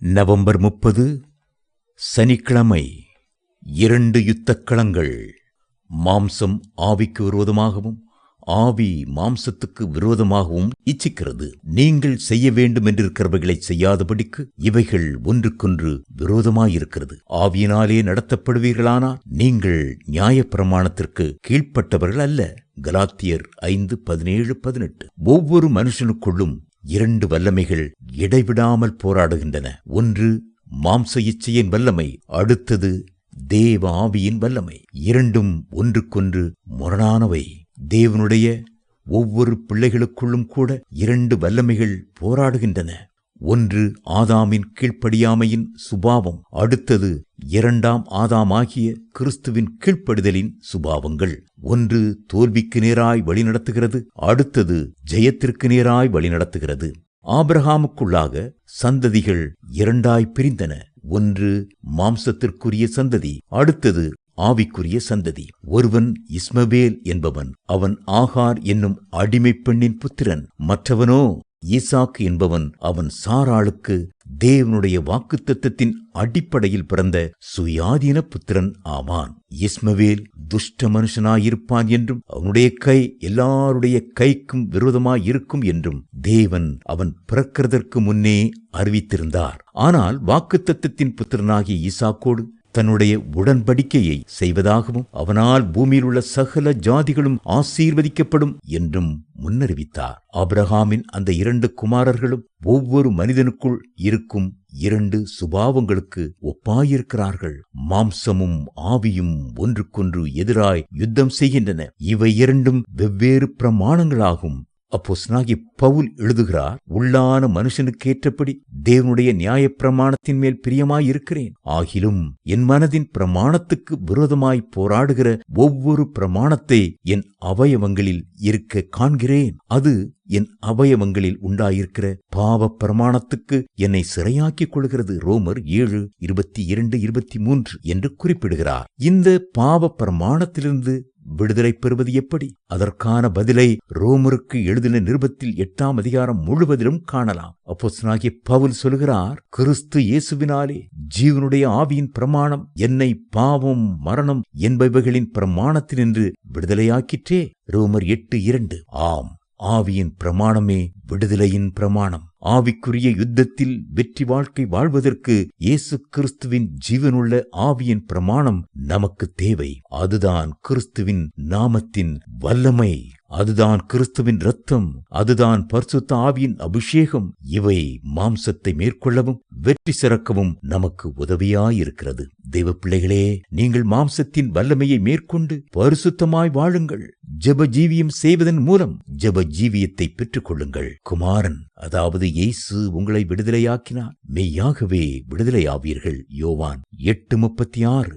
November முப்பது சனிக்கிழமை இரண்டு யுத்தக்களங்கள் மாம்சம் ஆவிக்கு விரோதமாகவும் ஆவி மாம்சத்துக்கு விரோதமாகவும் இச்சிக்கிறது. நீங்கள் செய்ய வேண்டும் என்றிருக்கிறவைகளை செய்யாதபடிக்கு இவைகள் ஒன்றுக்கொன்று விரோதமாயிருக்கிறது. ஆவியினாலே நடத்தப்படுவீர்களானால் நீங்கள் நியாயப்பிரமாணத்திற்கு கீழ்ப்பட்டவர்கள் அல்ல. கலாத்தியர் ஐந்து பதினேழு பதினெட்டு. ஒவ்வொரு மனுஷனுக்குள்ளும் இரண்டு வல்லமைகள் இடைவிடாமல் போராடுகின்றன. ஒன்று மாம்ச இச்சையின் வல்லமை. அடுத்தது தேவ ஆவியின் வல்லமை. இரண்டும் ஒன்றுக்கொன்று முரணானவை. தேவனுடைய ஒவ்வொரு பிள்ளைகளுக்குள்ளும் கூட இரண்டு வல்லமைகள் போராடுகின்றன. ஒன்று ஆதாமின் கீழ்ப்படியாமையின் சுபாவம் அடுத்தது இரண்டாம் ஆதாமாகிய கிறிஸ்துவின் கீழ்ப்படிதலின் சுபாவங்கள். ஒன்று தோல்விக்கு நேராய் வழிநடத்துகிறது அடுத்தது ஜெயத்திற்கு நேராய் வழிநடத்துகிறது ஆபிரகாமுக்குள்ளாக சந்ததிகள் இரண்டாய் பிரிந்தன. ஒன்று மாம்சத்திற்குரிய சந்ததி அடுத்தது ஆவிக்குரிய சந்ததி. ஒருவன் இஸ்மவேல் என்பவன் அவன் ஆகார் என்னும் அடிமைப் பெண்ணின் புத்திரன். மற்றவனோ ஈசாக்கு என்பவன் அவன் சாராளுக்கு தேவனுடைய வாக்குத்தத்தத்தின் அடிப்படையில் பிறந்த சுயாதீன புத்திரன் ஆவான். இஸ்மவேல் துஷ்ட மனுஷனாயிருப்பான் என்றும் அவனுடைய கை எல்லாருடைய கைக்கும் விரோதமாயிருக்கும் என்றும் தேவன் அவன் பிறக்கிறதற்கு முன்னே அறிவித்திருந்தார். ஆனால் வாக்குத்தத்தத்தின் புத்திரனாகிய ஈசாக்கோடு தன்னுடைய உடன்படிக்கையை செய்வதாகவும் அவனால் பூமியில் உள்ள சகல ஜாதிகளும் ஆசீர்வதிக்கப்படும் என்றும் முன்னறிவித்தார். அப்ரஹாமின் அந்த இரண்டு குமாரர்களும் ஒவ்வொரு மனிதனுக்குள் இருக்கும் இரண்டு சுபாவங்களுக்கு ஒப்பாயிருக்கிறார்கள். மாம்சமும் ஆவியும் ஒன்றுக்கொன்று எதிராய் யுத்தம் செய்கின்றன. இவை இரண்டும் வெவ்வேறு பிரமாணங்களாகும். அப்போ ஸ்நாகி பவுல் எழுதுகிறார் உள்ளான மனுஷனுக்கேற்றபடி தேவனுடைய நியாயப் பிரமாணத்தின் மேல் பிரியமாயிருக்கிறேன். ஆகிலும் என் மனதின் பிரமாணத்துக்கு விரோதமாய் போராடுகிற ஒவ்வொரு பிரமாணத்தை என் அவயவங்களில் இருக்க காண்கிறேன். அது என் அவயவங்களில் உண்டாயிருக்கிற பாவ பிரமாணத்துக்கு என்னை சிறையாக்கிக் கொள்கிறது ரோமர் ஏழு இருபத்தி இரண்டு இருபத்தி மூன்று என்று குறிப்பிடுகிறார். இந்த பாவ பிரமாணத்திலிருந்து விடுதலை பெறுவது எப்படி? அதற்கான பதிலை ரோமருக்கு எழுதின நிருபத்தில் எட்டாம் அதிகாரம் முழுவதிலும் காணலாம். அப்போஸ்தலனாகிய பவுல் சொல்கிறார் கிறிஸ்து இயேசுவினாலே ஜீவனுடைய ஆவியின் பிரமாணம் என்னை பாவம் மரணம் என்பவைகளின் பிரமாணத்தினின்று விடுதலையாக்கிற்றே. ரோமர் எட்டு இரண்டு. ஆம். ஆவியின் பிரமாணமே விடுதலையின் பிரமாணம். ஆவிக்குரிய யுத்தத்தில் வெற்றி வாழ்க்கை வாழ்வதற்கு இயேசு கிறிஸ்துவின் ஜீவனுள்ள ஆவியின் பிரமாணம் நமக்கு தேவை. அதுதான் கிறிஸ்துவின் நாமத்தின் வல்லமை. அதுதான் கிறிஸ்துவின் ரத்தம் அதுதான் பரிசுத்த ஆவியின் அபிஷேகம். இவை மாம்சத்தை மேற்கொள்ளவும் வெற்றி சிறக்கவும் நமக்கு உதவியாயிருக்கிறது. தெய்வ பிள்ளைகளே நீங்கள் மாம்சத்தின் வல்லமையை மேற்கொண்டு பரிசுத்தமாய் வாழுங்கள். ஜப ஜீவியம் செய்வதன் மூலம் ஜப ஜீவியத்தை பெற்றுக் கொள்ளுங்கள் குமாரன் அதாவது இயேசு உங்களை விடுதலையாக்கினார். மெய்யாகவே விடுதலையாவீர்கள். யோவான் எட்டு முப்பத்தி ஆறு.